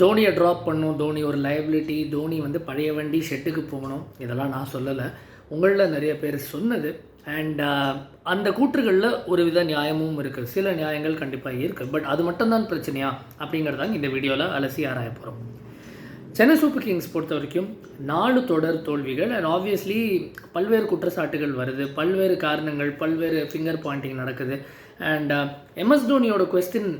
தோனியை ட்ராப் பண்ணும் தோனி ஒரு லைபிலிட்டி தோனி வந்து பழைய வண்டி ஷெட்டுக்கு போகணும் இதெல்லாம் நான் சொல்லலை. உங்களில் நிறைய பேர் சொன்னது. அண்ட் uh, அந்த கூற்றுகளில் ஒரு வித நியாயமும் இருக்குது சில நியாயங்கள் கண்டிப்பாக இருக்குது பட் அது மட்டும்தான் பிரச்சனையா? அப்படிங்கிறதாங்க இந்த வீடியோவில் அலசி ஆராய போகிறோம் சென்னை சூப்பர் கிங்ஸ் பொறுத்த வரைக்கும் நாலு தொடர் தோல்விகள். அண்ட் ஆப்வியஸ்லி பல்வேறு குற்றச்சாட்டுகள் வருது. பல்வேறு காரணங்கள் பல்வேறு ஃபிங்கர் பாயிண்டிங் நடக்குது. அண்ட் எம்எஸ் uh, தோனியோட கொஸ்டின்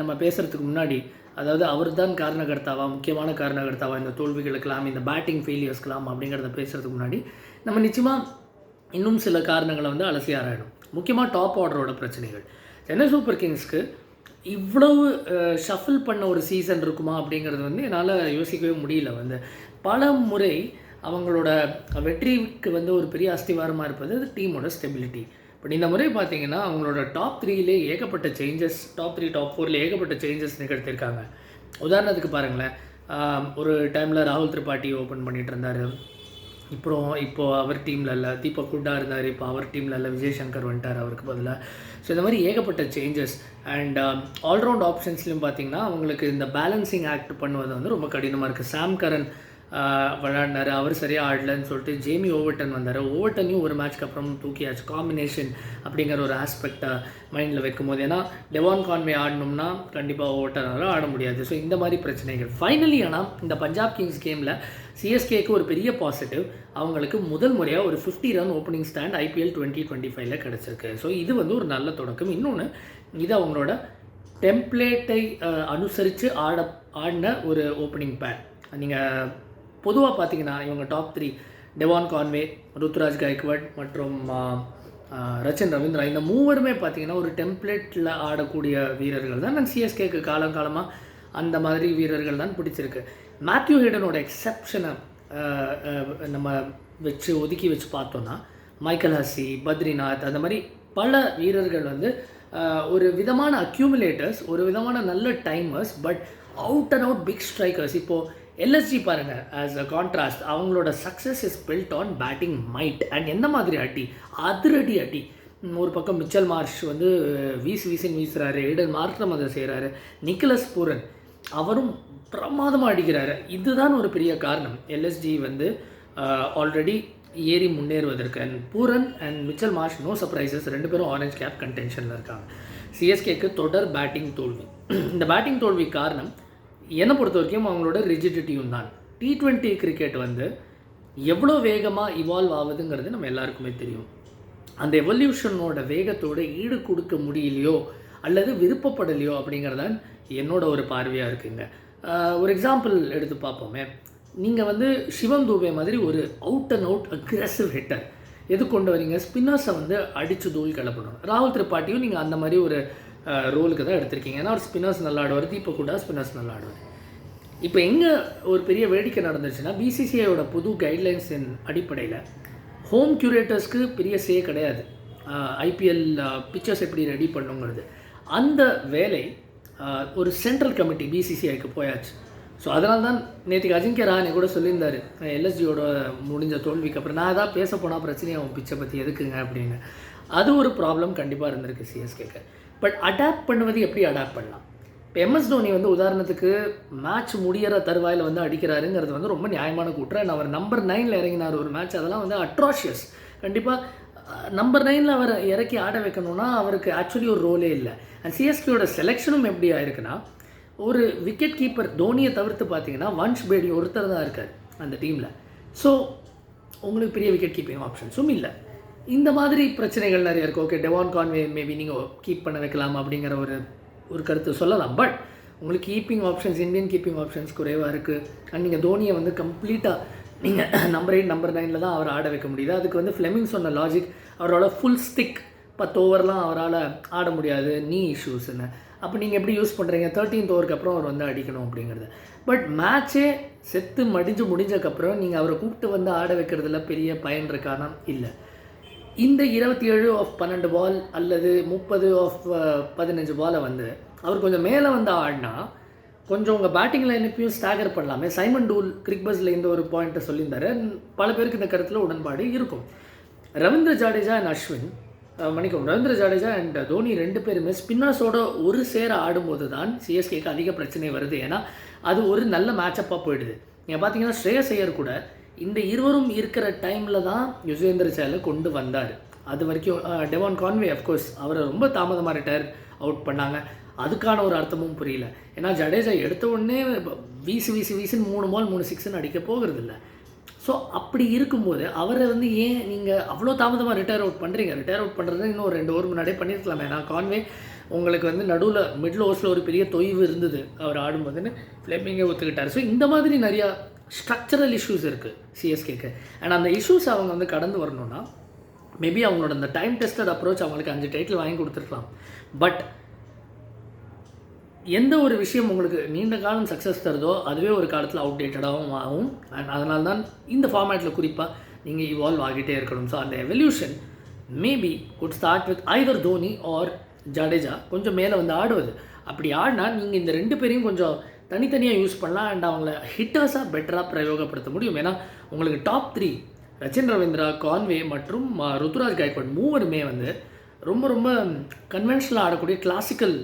நம்ம பேசுகிறதுக்கு முன்னாடி அதாவது அவர் தான் காரணகர்த்தாவா முக்கியமான காரணகர்த்தாவா இந்த தோல்விகளுக்கெல்லாம் இந்த பேட்டிங் ஃபெயிலியர்ஸ்க்கெல்லாம் அப்படிங்கிறத பேசுகிறதுக்கு முன்னாடி நம்ம நிச்சயமாக இன்னும் சில காரணங்களை வந்து அலசி ஆராயிடும் முக்கியமாக டாப் ஆர்டரோட பிரச்சனைகள். சென்னை சூப்பர் கிங்ஸ்க்கு இவ்வளவு ஷஃபில் பண்ண ஒரு சீசன் இருக்குமா அப்படிங்கிறது வந்து என்னால் யோசிக்கவே முடியல. வந்து பல முறை அவங்களோட வெற்றிக்கு வந்து ஒரு பெரிய அஸ்திவாரமாக இருப்பது டீமோட ஸ்டெபிலிட்டி பட் இந்த முறை பார்த்தீங்கன்னா அவங்களோட டாப் த்ரீலே ஏகப்பட்ட சேஞ்சஸ் டாப் த்ரீ டாப் ஃபோரில் ஏகப்பட்ட சேஞ்சஸ் நிகழ்த்திருக்காங்க. உதாரணத்துக்கு பாருங்களேன். ஒரு டைமில் ராகுல் திரிபாட்டி ஓப்பன் பண்ணிகிட்டு இருந்தார். அப்புறம் இப்போது அவர் டீமில் இல்லை. தீபக் குட்டா இருந்தார். இப்போ அவர் டீமில் இல்லை. விஜய் சங்கர் வந்துட்டார் அவருக்கு பதிலாக ஸோ இந்த மாதிரி ஏகப்பட்ட சேஞ்சஸ் அண்ட் ஆல்ரவுண்ட் ஆப்ஷன்ஸ்லையும் பார்த்தீங்கன்னா அவங்களுக்கு இந்த பேலன்சிங் ஆக்ட் பண்ணுவது வந்து ரொம்ப கடினமாக இருக்குது சாம் கரன் விளாடினார் அவர் சரியாக ஆடலன்னு சொல்லிட்டு ஜேமி ஓவர்டன் வந்தார். ஓவர்டனையும் ஒரு மேட்ச்க்கு அப்புறம் தூக்கியாச்சு. காம்பினேஷன் அப்படிங்கிற ஒரு ஆஸ்பெக்டை மைண்டில் வைக்கும் போது ஏன்னா டெவான் கான்வே ஆடணும்னா கண்டிப்பாக ஓவர்டனால் ஆட முடியாது. ஸோ இந்த மாதிரி பிரச்சனைகள். ஃபைனலி ஆனால் இந்த பஞ்சாப் கிங்ஸ் கேமில் சிஎஸ்கேக்கு ஒரு பெரிய பாசிட்டிவ் அவங்களுக்கு முதல் முறையாக ஒரு fifty run opening stand IPL twenty twenty ஃபைவ்ல கிடச்சிருக்கு. ஸோ இது வந்து ஒரு நல்ல தொடக்கம். இன்னொன்று இது அவங்களோட டெம்ப்ளேட்டை அனுசரித்து ஆட ஆடின ஒரு ஓப்பனிங் பேட் நீங்கள் பொதுவாக பார்த்தீங்கன்னா இவங்க top three Devon Conway Ruturaj Gaikwad மற்றும் ரச்சன் ரவீந்திரா இந்த மூவருமே பார்த்தீங்கன்னா ஒரு டெம்ப்ளேட்டில் ஆடக்கூடிய வீரர்கள் தான். நான் சிஎஸ்கேக்கு காலங்காலமாக அந்த மாதிரி வீரர்கள் தான் பிடிச்சிருக்கு. மேத்யூ ஹிடனோட எக்ஸப்ஷனை நம்ம வச்சு ஒதுக்கி வச்சு பார்த்தோன்னா மைக்கேல் ஹசி பத்ரிநாத் அந்த மாதிரி பல வீரர்கள் வந்து ஒரு விதமான அக்யூமுலேட்டர்ஸ் ஒரு விதமான நல்ல timers but out and out big strikers இப்போது எல்எஸ்ஜி பாருங்கள் ஆஸ் அ கான்ட்ராஸ்ட் அவங்களோட success is built on batting might and எந்த மாதிரி அட்டி அதிரடி அட்டி ஒரு பக்கம் மிச்சல் மார்ஷ் வந்து வீசு வீசின்னு வீசுகிறாரு ஏடன் மார்க்கம் அதை செய்கிறாரு நிக்கலஸ் பூரன் அவரும் பிரமாதமாக அடிக்கிறாரு. இதுதான் ஒரு பெரிய காரணம். எல்எஸ்ஜி வந்து ஆல்ரெடி ஏறி முன்னேறுவதற்கு. And Pooran and Mitchell Marsh no surprises ரெண்டு பேரும் ஆரஞ்ச் கேப் கன்டென்ஷனில் இருக்காங்க. சிஎஸ்கேக்கு தொடர் பேட்டிங் தோல்வி. இந்த பேட்டிங் தோல்வி காரணம் என்னை பொறுத்த வரைக்கும் அவங்களோட ரிஜிடிட்டியும் தான். டி ட்வெண்ட்டி கிரிக்கெட் வந்து எவ்வளோ வேகமாக இவால்வ் ஆகுதுங்கிறது நம்ம எல்லாருக்குமே தெரியும். அந்த எவல்யூஷனோட வேகத்தோட ஈடு கொடுக்க முடியலையோ அல்லது விருப்பப்படலையோ அப்படிங்கிறதான் என்னோட ஒரு பார்வையாக இருக்குங்க. ஒரு எக்ஸாம்பிள் எடுத்து பார்ப்போமே. நீங்கள் வந்து சிவம் தூபே மாதிரி ஒரு out and out aggressive hitter எது கொண்டு வரீங்க ஸ்பின்னர்ஸை வந்து அடித்து தூள் கிளப்பணும். ராகுல் திரிபாட்டியும் நீங்கள் அந்த மாதிரி ஒரு ரோலுக்கு தான் எடுத்திருக்கீங்க. ஏன்னா ஒரு ஸ்பின்னர்ஸ் நல்லா ஆடுவார் தீபக் கூட ஸ்பின்னர்ஸ் நல்லா ஆடுவார். இப்போ எங்கே ஒரு பெரிய வேடிக்கை நடந்துச்சுன்னா பிசிசிஐயோட புது கைட்லைன்ஸின் அடிப்படையில் ஹோம் கியூரேட்டர்ஸ்க்கு பெரிய சே கிடையாது. ஐபிஎல் பிக்சர்ஸ் எப்படி ரெடி பண்ணுங்கிறது. அந்த வேலை ஒரு சென்ட்ரல் கமிட்டி பிசிசிஐக்கு போயாச்சு. ஸோ அதனால தான் நேற்றுக்கு அஜிங்கிய ராணி கூட சொல்லியிருந்தார் எல்எஸ்ஜியோட முடிஞ்ச தோல்விக்கு அப்புறம் நான் ஏதாவது பேச போனால் பிரச்சனையாகும் பிச்சை பற்றி எதுக்குங்க? அப்படின்னு. அது ஒரு ப்ராப்ளம் கண்டிப்பாக இருந்திருக்கு சிஎஸ்கேக்கு பட் அடாப்ட் பண்ணுவது எப்படி அடாப்ட் பண்ணலாம்? இப்போ எம்எஸ் தோனி வந்து உதாரணத்துக்கு மேட்ச் முடியிற தருவாயில் வந்து அடிக்கிறாருங்கிறது வந்து ரொம்ப நியாயமான கூற்று and அவர் நம்பர் நைனில் இறங்கினார் ஒரு மேட்ச் அதெல்லாம் வந்து அட்ராஷியஸ் கண்டிப்பாக நம்பர் நைனில் அவர் இறக்கி ஆட வைக்கணும்னா அவருக்கு ஆக்சுவலி ஒரு ரோலே இல்லை. அண்ட் சிஎஸ்கேயோட செலெக்ஷனும் எப்படி ஆயிருக்குன்னா ஒரு விக்கெட் கீப்பர் தோனியை தவிர்த்து பார்த்தீங்கன்னா வன்ஷ் பேடி ஒருத்தர் தான் இருக்கார் அந்த டீமில் ஸோ உங்களுக்கு பெரிய விக்கெட் கீப்பிங் ஆப்ஷன்ஸும் இல்லை. இந்த மாதிரி பிரச்சனைகள் நிறைய இருக்குது ஓகே டெவான் கான்வே மேபி நீங்கள் கீப் பண்ண வைக்கலாம் அப்படிங்கிற ஒரு ஒரு கருத்து சொல்லலாம். பட் உங்களுக்கு keeping options Indian keeping options குறைவாக இருக்குது அண்ட் நீங்கள் தோனியை வந்து கம்ப்ளீட்டாக நீங்கள் நம்பர் எயிட் நம்பர் நைனில் தான் அவர் ஆட வைக்க முடியுது. அதுக்கு வந்து ஃப்ளெமிங் சொன்ன லாஜிக் அவரோட ஃபுல் ஸ்டிக் பத்து ஓவர்லாம் அவரால் ஆட முடியாது. நீ இஷ்யூஸ்ன்னு அப்போ நீங்கள் எப்படி யூஸ் பண்ணுறீங்க தேர்ட்டீன்த் ஓவருக்கு அப்புறம் அவர் வந்து அடிக்கணும் அப்படிங்கிறது. பட் மேட்ச்சே செத்து மடிஞ்சு முடிஞ்சக்கப்புறம் நீங்கள் அவரை கூப்பிட்டு வந்து ஆட வைக்கிறதுல பெரிய பயன் இருக்கானா இல்லை. இந்த இருபத்தி ஏழு ஆஃப் பன்னெண்டு பால் அல்லது முப்பது ஆஃப் uh, பதினஞ்சு பாலை வந்து அவர் கொஞ்சம் மேலே வந்து ஆடினா கொஞ்சம் உங்கள் பேட்டிங் லைனப்பையும் ஸ்டாகர் பண்ணலாமே. சைமன் டூல் கிரிக் பஸ்ஸில் இந்த ஒரு பாயிண்ட்டை சொல்லியிருந்தாரு. பல பேருக்கு இந்த கருத்தில் உடன்பாடு இருக்கும். ரவீந்திர ஜடேஜா அண்ட் அஸ்வின் மணிக்கும் ரவீந்திர ஜடேஜா அண்ட் தோனி ரெண்டு பேருமே ஸ்பின்னர்ஸோட ஒரு சேர ஆடும்போது தான் சிஎஸ்கேக்கு அதிக பிரச்சனை வருது. ஏன்னா அது ஒரு நல்ல மேட்சப்பாக போயிடுது. நீங்கள் பார்த்தீங்கன்னா ஸ்ரேயஸ் ஐயர் கூட இந்த இருவரும் இருக்கிற டைமில் தான் யுஸ்வேந்திர சேலை கொண்டு வந்தார். அது வரைக்கும் டெவான் கான்வே அஃப்கோர்ஸ் அவரை ரொம்ப தாமதமாக ரிட்டையர் அவுட் பண்ணாங்க. அதுக்கான ஒரு அர்த்தமும் புரியல. ஏன்னா ஜடேஜா எடுத்த உடனே வீசி வீசி வீசுன்னு மூணு பால் மூணு சிக்ஸ்னு அடிக்க போகிறது இல்லை ஸோ அப்படி இருக்கும்போது அவரை வந்து ஏன் நீங்கள் அவ்வளோ தாமதமாக ரிட்டையர் அவுட் பண்ணுறீங்க ரிட்டையர் அவுட் பண்ணுறது இன்னும் ரெண்டு ஓவர் முன்னாடியே பண்ணியிருக்கலாமே நான் கான்வே உங்களுக்கு வந்து நடுவில் மிடில் ஓவர்ஸில் ஒரு பெரிய தொய்வு இருந்தது. அவர் ஆடும்போதுன்னு ஃப்ளெமிங்கே ஒத்துக்கிட்டார். ஸோ இந்த மாதிரி நிறையா ஸ்ட்ரக்சரல் இஷ்யூஸ் இருக்குது சிஎஸ்கேக்கு அண்ட் அந்த இஷ்யூஸ் அவங்க வந்து கடந்து வரணும்னா மேபி அவங்களோட அந்த டைம் டெஸ்டட் அப்ரோச் அவங்களுக்கு அஞ்சு டைட்டில் வாங்கி கொடுத்துருக்கலாம். பட் எந்த ஒரு விஷயம் உங்களுக்கு நீண்ட காலம் சக்ஸஸ் தருதோ அதுவே ஒரு காலத்தில் அவுடேட்டடாகவும் ஆகும். அண்ட் அதனால தான் இந்த ஃபார்மேட்டில் குறிப்பாக நீங்கள் இவால்வ் ஆகிட்டே இருக்கணும். ஸோ அந்த evolution maybe could start with either Dhoni or Jadeja கொஞ்சம் மேலே வந்து ஆடுவது. அப்படி ஆடினா நீங்கள் இந்த ரெண்டு பேரையும் கொஞ்சம் தனித்தனியாக யூஸ் பண்ணலாம் அண்ட் அவங்கள ஹிட்டர்ஸாக பெட்டராக பிரயோகப்படுத்த முடியும். ஏன்னா உங்களுக்கு top three Rachin Ravindra Conway மற்றும் அஹ், ருத்துராஜ் கைக்வாட் மூவருமே வந்து ரொம்ப ரொம்ப கன்வென்ஷனலாக ஆடக்கூடிய கிளாசிக்கல்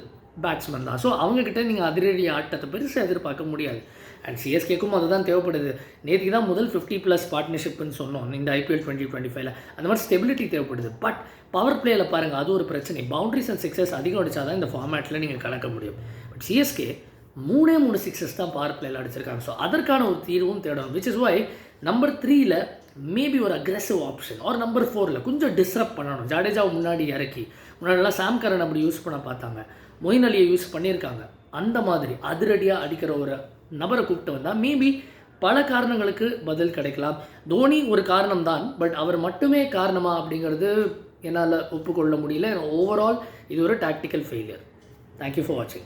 பேட்ஸ்மேன் தான். ஸோ அவங்கக்கிட்ட நீங்கள் அதிரடி ஆட்டத்தை பெருசாக எதிர்பார்க்க முடியாது. அண்ட் சிஎஸ்கேக்கும் அதுதான் தேவைப்படுது. நேற்றுக்கு தான் முதல் ஃபிஃப்டி ப்ளஸ் பார்ட்னர்ஷிப்னு சொன்னோம். இந்த ஐபிஎல் டுவெண்ட்டி டுவெண்ட்டி ஃபைவ்ல அந்த மாதிரி ஸ்டெபிலிட்டி தேவைப்படுது. பட் பவர் பிளேயில் பாருங்கள் அது ஒரு பிரச்சனை. பவுண்டரிஸ் அண்ட் சிக்ஸஸ் அதிகம் அடிச்சா தான் இந்த ஃபார்மேட்டில் நீங்கள் கலக்க முடியும். பட் சிஎஸ்கே மூணே மூணு சிக்ஸஸ் தான் பவர் பிளேயில் அடிச்சிருக்காங்க. ஸோ அதற்கான ஒரு தீர்வும் தேடணும். விச் இஸ் வை நம்பர் த்ரீயில் மேபி ஒரு அக்ரெசிவ் ஆப்ஷன் ஆர் நம்பர் ஃபோரில் கொஞ்சம் டிஸ்டர்ப் பண்ணணும். ஜடேஜாவை முன்னாடி இறக்கி முன்னாடிலாம் சாம் கரன் அப்படி யூஸ் பண்ண பார்த்தாங்க. மொயின் அலியை யூஸ் பண்ணியிருக்காங்க. அந்த மாதிரி அதிரடியாக அடிக்கிற ஒரு நபரை கூப்பிட்டு வந்தால் மேபி பல காரணங்களுக்கு பதில் கிடைக்கலாம். தோனி ஒரு காரணம் தான் பட் அவர் மட்டுமே காரணமா அப்படிங்கிறது என்னால் ஒப்புக்கொள்ள முடியல. ஓவரால் இது ஒரு டாக்டிக்கல் ஃபெயிலியர் தேங்க்யூ ஃபார் வாட்சிங்